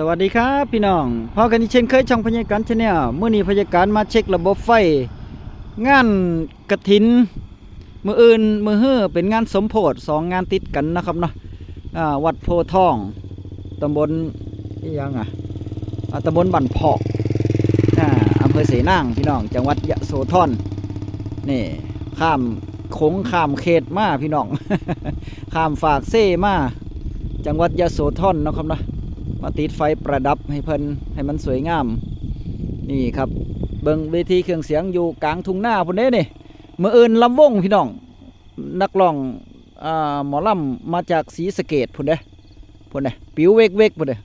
สวัสดีครับพี่น้องพอกันอีกเช่นเคยช่องพยาการชาแนลเมื่อนี้พยาการมาเช็คระบบไฟ งานกระถิน มืออื่นมือเฮือเป็นงานสมโพธสองงานติดกันนะครับเนาะวัดโพทองตำบลอิยังอะอ่าตำบลบันพอกอำเภอเสนางพี่น้อง จังหวัดยะโสธรนี่ข้ามโขงข้ามเขตมาพี่น้องข้ามฝากเซ่มาจังหวัดยะโสธรนะครับเนาะ มาติดไฟประดับให้เพิ่นให้มันสวยงาม นี่ครับเบิ่งเวทีเครื่องเสียงอยู่กลางทุ่งหน้าพุ่นเด้นี่เมื่ออื่นลำวงพี่น้อง นักร้องอ่าหมอลำมาจากศรีสะเกดพุ่นเด้พุ่นเด้ปิวเวกเวกพุ่นเด้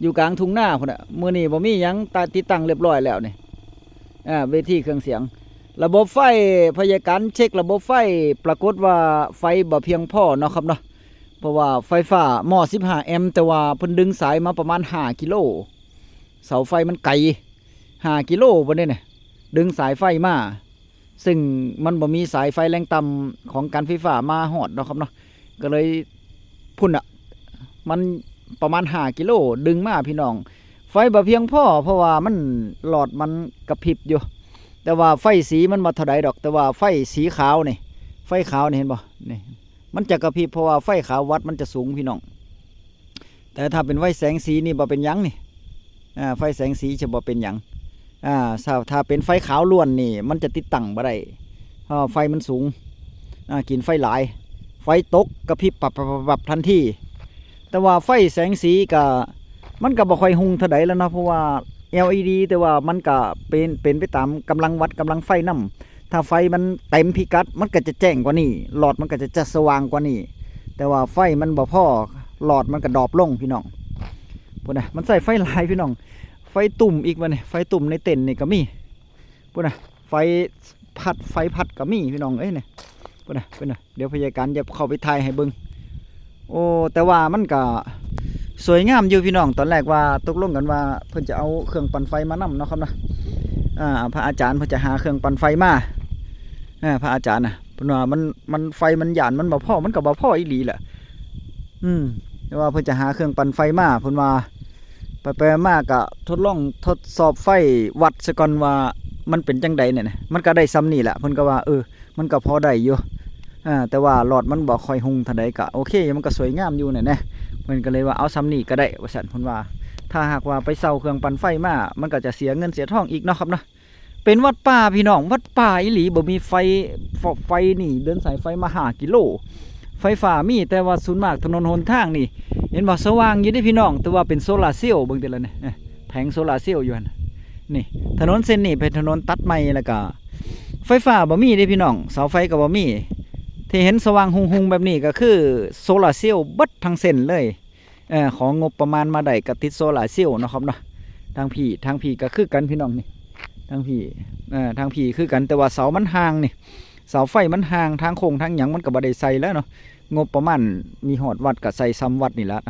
อยู่กลางทุ่งหน้าพุ่นเด้มื้อนี้บ่มียังตาติดตั้งเรียบร้อยแล้วนี่อ่าเวทีเครื่องเสียง ระบบไฟพยาการเช็คระบบไฟปรากฏว่าไฟบ่เพียงพอเนาะครับเนาะ เพราะว่าไฟฟ้าหม้อ15 แอมป์แต่ว่าเพิ่นดึงสายมาประมาณ 5 กิโล เสาไฟมันไกล 5 กิโลบ่ได้เนี่ยดึงสายไฟมา ซึ่งมันบ่มีสายไฟแรงต่ำของการไฟฟ้ามาฮอดเนาะครับเนาะ ก็เลยพุ่นอะ มันประมาณ 5 กิโล ดึงมาพี่น้อง ไฟบ่เพียงพอเพราะว่ามันหลอดมันกระพริบอยู่ แต่ว่าไฟสีมันบ่เท่าใดดอก แต่ว่าไฟสีขาวนี่ ไฟขาวนี่เห็นบ่ นี่ มันจะกระพริบเพราะว่าไฟขาววัดมันจะสูงพี่น้อง แต่ถ้าเป็นไฟแสงสีนี่บ่เป็นยังนี่อ่าไฟแสงสีจะบ่เป็นยังอ่าถ้าเป็นไฟขาวล้วนนี่ มันจะติดตั้งบ่ได้เพราะไฟมันสูงอ่ากินไฟหลาย ไฟตกกระพริบปับปับปับปับทันทีแต่ว่าไฟแสงสีก็มันก็บ่ค่อยหุงเท่าใดแล้วนะเพราะว่า LED แต่ว่ามันก็เป็นเป็นไปตามกำลังวัดกำลังไฟนํ ถ้าไฟมันเต็มพิกัด มันก็จะแจ้งกว่านี้ หลอดมันก็จะจะสว่างกว่านี้ แต่ว่าไฟมันบ่พอหลอดมันก็ดรอปลงพี่น้องพุ่นนะมันใส่ไฟลายพี่น้อง ไฟตุ่มอีกวะเนี่ยไฟตุ่มในเต็นท์นี่ก็มีพุ่นนะไฟพัดไฟพัดก็มีพี่น้องเอ้ยเนี่ยพุ่นนะพุ่นนะเดี๋ยวพยาการจะเข้าไปถ่ายให้เบิ่งโอ้แต่ว่ามันก็สวยงามอยู่พี่น้องตอนแรกว่าตกลงกันว่าเพิ่นจะเอาเครื่องปั่นไฟมานํเนาะครับนะอ่าพระอาจารย์เพิ่นจะหาเครื่องปั่นไฟมา อ่าพระอาจารย์นะเพิ่นว่ามันมันไฟมันหยานมันบ่พ่อมันก็บ่พออีหลีแหละอืมแต่ว่าเพิ่นจะหาเครื่องปั่นไฟมาเพิ่นว่าไปไปมาก็ทดลองทดสอบไฟวัดซะก่อนว่ามันเป็นจังใดเนี่ยนะมันก็ได้ซ้ำนี่แหละเพิ่นก็ว่าเออ มันก็พอได้อยู่อ่าแต่ว่าหลอดมันบ่ค่อยหุงท่าใดก็โอเค มันก็สวยงามอยู่เนี่ยนะเพิ่นก็เลยว่าเอาซ้ำนี่ก็ได้ว่าซั่นเพิ่นว่า ถ้าหากว่าไปเซาเครื่องปั่นไฟมา มันก็จะเสียเงินเสียทองอีกเนาะครับเนาะ เป็นวัดป่าพี่น้อง วัดป่าอีหลีบ่มีไฟไฟนี่ เดินสายไฟมาหากิโล ไฟฟ้ามีแต่ว่าศูนย์มากถนนหนทางนี่ เห็นบ่สว่างอยู่เด้พี่น้อง แต่ว่าเป็นโซลาร์เซลล์เบิ่งเด้อละเนี่ยแผงโซลาร์เซลล์อยู่นนี่ ถนนเส้นนี้เป็นถนนตัดไม้แล้วก็ไฟฟ้าบ่มีเด้พี่น้อง เสาไฟก็บ่มีที่เห็นสว่างหุงๆแบบนี้ก็คือโซลาร์เซลล์บิดทั้งเส้นเลยเออของงบประมาณมาได้ก็ติดโซลาร์เซลล์นะครับเนาะทางพี่ทางพี่ก็คือกันพี่น้องนี่ ทางพี่เอ่อทางพี่คือกันแต่ว่าเสามันห่างนี่เสาไฟมันห่างทางโค้งทางหยังมันก็บ่ได้ใส่แล้วเนาะงบประมาณมีหอดวัดก็ใส่ซ้ำวัดนี่ละ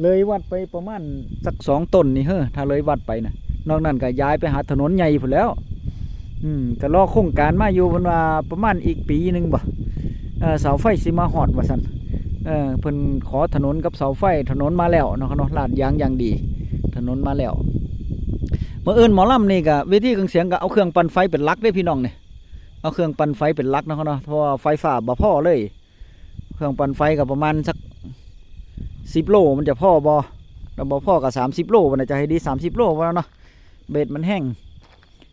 เลยวัดไปประมาณสักสองต้นนี่เฮ้อถ้าเลยวัดไปนะนอกนั้นก็ย้ายไปหาถนนใหญ่พุ่นแล้ว อืมก็รอโครงการมาอยู่พิ่นว่าประมาณอีกปีหนึ่งบ่เออเสาไฟสิมาหอดว่าซั่นเออเพิ่นขอถนนกับเสาไฟถนนมาแล้วเนาะเนาะลาดยางอย่างดี ถนนมาแล้ว เมื่อเอินหมอลำนี่ก็เวทีเครื่องเสียงก็เอาเครื่องปั่นไฟเป็นลักได้พี่น้องเนี่ยเอาเครื่องปั่นไฟเป็นลักนะเนาเนาะเพราะว่าไฟฟ้าบ่พ่อเลย เครื่องปั่นไฟก็ประมาณสักสิบโลมันจะพ่อบ่แล้วบ่พ่อกับสามสิบโลมันจะให้ดีสามสิบโลว่าเนาะเบ็ดมันแห้ง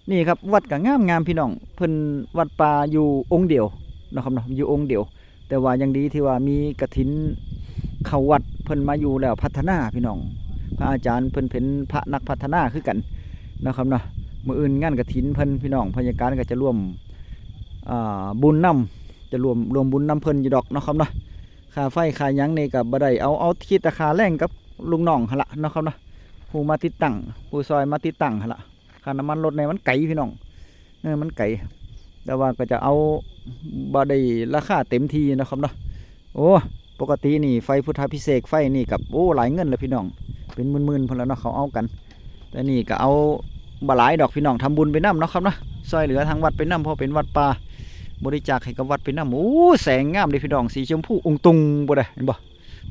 นี่ครับวัดก็งามงามพี่น้องเพิ่นวัดป่าอยู่องค์เดียวนะครับเนาะอยู่องค์เดียว แต่ว่ายังดีที่ว่ามีกระถินเขาวัดเพิ่นมาอยู่แล้วพัฒนาพี่น้อง พระอาจารย์เพิ่นเป็นพระนักพัฒนาคือกัน นะครับเนาะมืออื่นงานกระถินเพิ่นพี่น้องพยาการก็จะร่วมบุญนำจะรวมรวมบุญนำเพิ่นอยู่ดอกนะครับเนาะค่าไฟค่ายังนี่กับบ่ได้เอาเอาคิดราคาแรงกับลุงน้องหั่นละนะครับเนาะผู้มาติดตั้งผู้ซอยมาติดตั้งหั่นละค่าน้ำมันรถในมันไกลพี่น้องเออมันไกลแต่ว่าก็จะเอาบ่ได้ราคาเต็มทีนะครับเนาะโอ้ปกตินี่ไฟพุทธพิเศษไฟนี่กับโอ้หลายเงินเลยพี่น้อง เป็นหมื่นๆพนแล้วเนาะเขาเอากัน แต่นี่ก็เอา บหลายดอกพี่น้องทำบุญไปน้ำเนาะครับเนาะซอยเหลือทางวัดไปน้ำเพราะเป็นวัดป่าบริจาคให้กับวัดไปน้ำโอ้แสงงามเลยพี่น้องสีชมพูองตุงบ่ได้เห็นบ่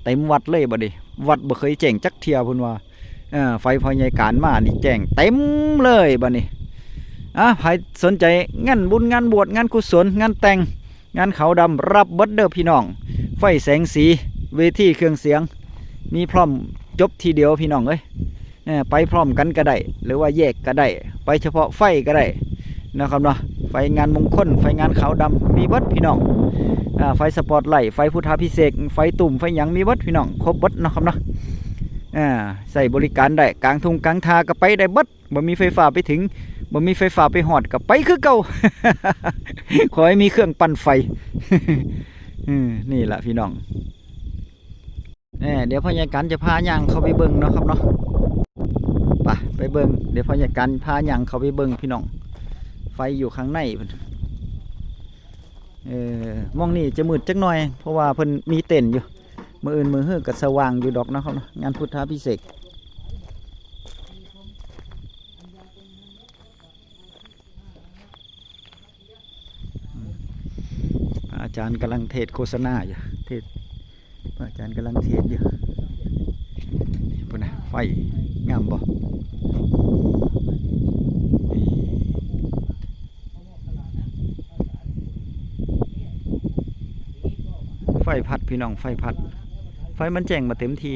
เต็มวัดเลยบ่ดิวัดบ่เคยแจ้งจักเทียพิ่นว่าเออไฟพอใหญ่การมานี่แจ้งเต็มเลยบัดนี้อะใครสนใจงานบุญงานบวชงานกุศลงานแต่งงานเขาวดำรับเบิดเด้อพี่น้อง ไฟแสงสีเวทีเครื่องเสียง มีพร้อมจบทีเดียวพี่น้องเอ้ย ไปพร้อมกันก็ได้หรือว่าแยกก็ได้ ไปเฉพาะไฟก็ได้นะครับเนาะไฟงานมงคลไฟงานขาวดำมีเบิดพี่น้องอไฟสปอตไลท์ไฟพุทธาพิเศษไฟตุ่มไฟหยังมีเบิดพี่น้องครบบิดเนะครับเนาะอ่าใส่บริการได้กลางทุ่งกลางทาก็ไปได้เบิดบ่มีไฟฟ้าไปถึงบ่มีไฟฟ้าไปหอดก็ไปคือเก่าขอให้มีเครื่องปั่นไฟนี่แหละพี่น้องเดี๋ยวพยาการจะพาย่างเข้าไปเบิ่งเนาะครับเนาะ ไปเบิ่งเดี๋ยวพยาการพาหย่างเขาไปเบิ่งพี่น้อง ไฟอยู่ข้างในเพิ่นเออมองนี่จะมืดจักหน่อย เพราะว่าเพิ่นมีเต็นอยู่มืออื่นมือเฮือก็สว่างอยู่ดอกนะครับเนาะงานพุทธาพิเศษอาจารย์กำลังเทศโฆษณาอยู่เทศอาจารย์กำลังเทศอยู่พุ่นนะไฟงามบ่ ไฟพัดพี่น้องไฟพัด ไฟมันแจ้งมาเต็มที